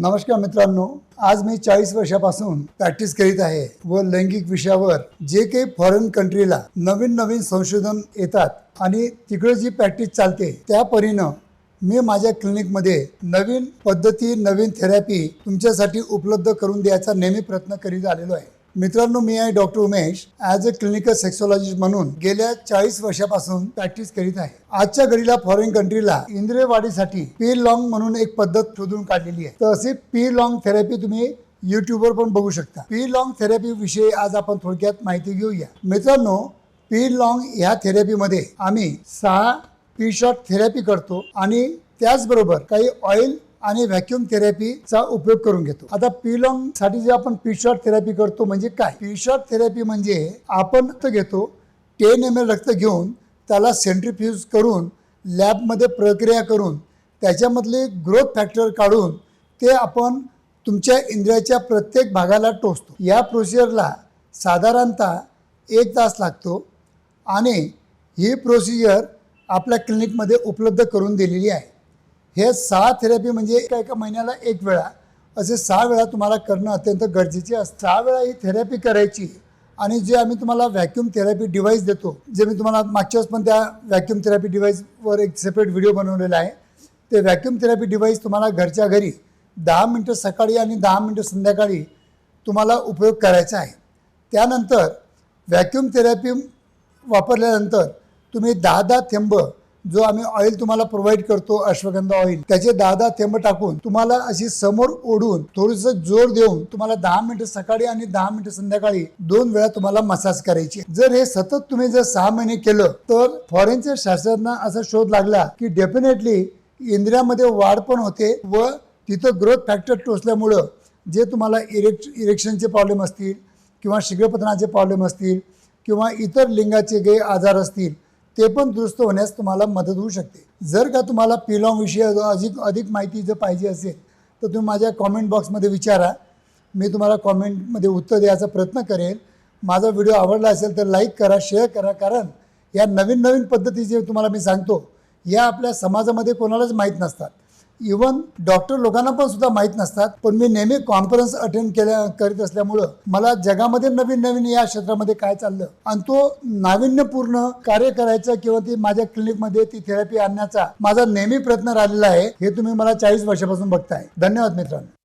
नमस्कार मित्रांनो आज मी चाळीस वर्षापासून प्रॅक्टिस करीत आहे व लैंगिक विषयावर जे काही फॉरेन कंट्रीला नवीन नवीन संशोधन येतात आणि तिकडे जी प्रॅक्टिस चालते त्या परीनं मी माझ्या क्लिनिकमध्ये नवीन पद्धती नवीन थेरपी तुमच्यासाठी उपलब्ध करून द्यायचा नेहमी प्रयत्न करीत आलेलो आहे. मित्रांनो मी आहे doctor Umesh. As a clinical sexologist म्हणून गेल्या चाळीस वर्षापासून प्रॅक्टिस करीत आहे. आजच्या घडीला फॉरेन कंट्रीला इंद्रियवाढीसाठी पी लॉंग म्हणून एक पद्धत शोधून काढलेली आहे. तर असे पी लॉंग थेरपी तुम्ही युट्यूबवर पण बघू शकता. पी लॉंग थेरपी विषयी आज आपण थोडक्यात माहिती घेऊया. मित्रांनो पी लॉंग ह्या थेरपीमध्ये आम्ही सहा पी शॉर्ट थेरपी करतो आणि त्याचबरोबर काही ऑइल आणि व्हॅक्युम थेरपीचा उपयोग करून घेतो. आता पिलॉंगसाठी जे आपण पी थेरपी करतो म्हणजे काय? पिशॉर्ट थेरपी म्हणजे आपण रक्त घेतो टेन एम एल रक्त घेऊन त्याला सेंट्रीफ्यूज करून लॅबमध्ये प्रक्रिया करून त्याच्यामधले ग्रोथ फॅक्टर काढून ते आपण तुमच्या इंद्रियाच्या प्रत्येक भागाला टोचतो. या प्रोसिजरला साधारणतः एक तास लागतो आणि ही प्रोसिजर आपल्या क्लिनिकमध्ये उपलब्ध करून दिलेली आहे. हे सहा थेरपी म्हणजे एका एका महिन्याला एक वेळा. असे सहा वेळा तुम्हाला करणं अत्यंत गरजेचे असतं सहा वेळा ही थेरपी करायची आणि जे आम्ही तुम्हाला व्हॅक्यूम थेरपी डिव्हाइस देतो जे मी तुम्हाला मागच्याच पण त्या व्हॅक्यूम थेरपी डिव्हाइसवर एक सेपरेट व्हिडिओ बनवलेला आहे. ते व्हॅक्यूम थेरपी डिव्हाइस तुम्हाला घरच्या घरी दहा मिनटं सकाळी आणि दहा मिनटं संध्याकाळी तुम्हाला उपयोग करायचा आहे. त्यानंतर व्हॅक्यूम थेरपी वापरल्यानंतर तुम्ही दहा दहा थेंब जो आम्ही ऑइल तुम्हाला प्रोव्हाइड करतो अश्वगंधा ऑइल त्याचे दहा दहा थेंब टाकून तुम्हाला अशी समोर ओढून थोडस जोर देऊन तुम्हाला दहा मिनिटं सकाळी आणि दहा मिनिटं संध्याकाळी दोन वेळा तुम्हाला मसाज करायची. जर हे सतत तुम्ही जर सहा महिने केलं तर फॉरेनच्या शास्त्रज्ञांना असा शोध लागला की डेफिनेटली इंद्रियामध्ये वाढ पण होते व तिथं ग्रोथ फॅक्टर टोचल्यामुळं जे तुम्हाला इरेक्ट इरेक्शनचे प्रॉब्लेम असतील किंवा शीघ्रपतनाचे प्रॉब्लेम असतील किंवा इतर लिंगाचे काही आजार असतील ते पण दुरुस्त होण्यास तुम्हाला मदत होऊ शकते. जर का तुम्हाला पिलॉंगविषयी अधिक अधिक माहिती जर पाहिजे असेल तर तुम्ही माझ्या कॉमेंट बॉक्समध्ये विचारा. मी तुम्हाला कॉमेंटमध्ये उत्तर द्यायचा प्रयत्न करेल माझा व्हिडिओ आवडला असेल तर लाईक करा शेअर करा कारण या नवीन नवीन पद्धती जे तुम्हाला मी सांगतो. या आपल्या समाजामध्ये कोणालाच माहीत नसतात. इवन डॉक्टर लोकांना पण सुद्धा माहीत नसतात पण मी नेहमी कॉन्फरन्स अटेंड केल्या करीत असल्यामुळं मला जगामध्ये नवीन नवीन या क्षेत्रामध्ये काय चाललं आणि तो नाविन्यपूर्ण कार्य करायचं किंवा ती माझ्या क्लिनिकमध्ये ती थेरपी आणण्याचा माझा नेहमी प्रयत्न राहिलेला आहे हे तुम्ही मला चाळीस वर्षापासून बघताय. धन्यवाद मित्रांनो.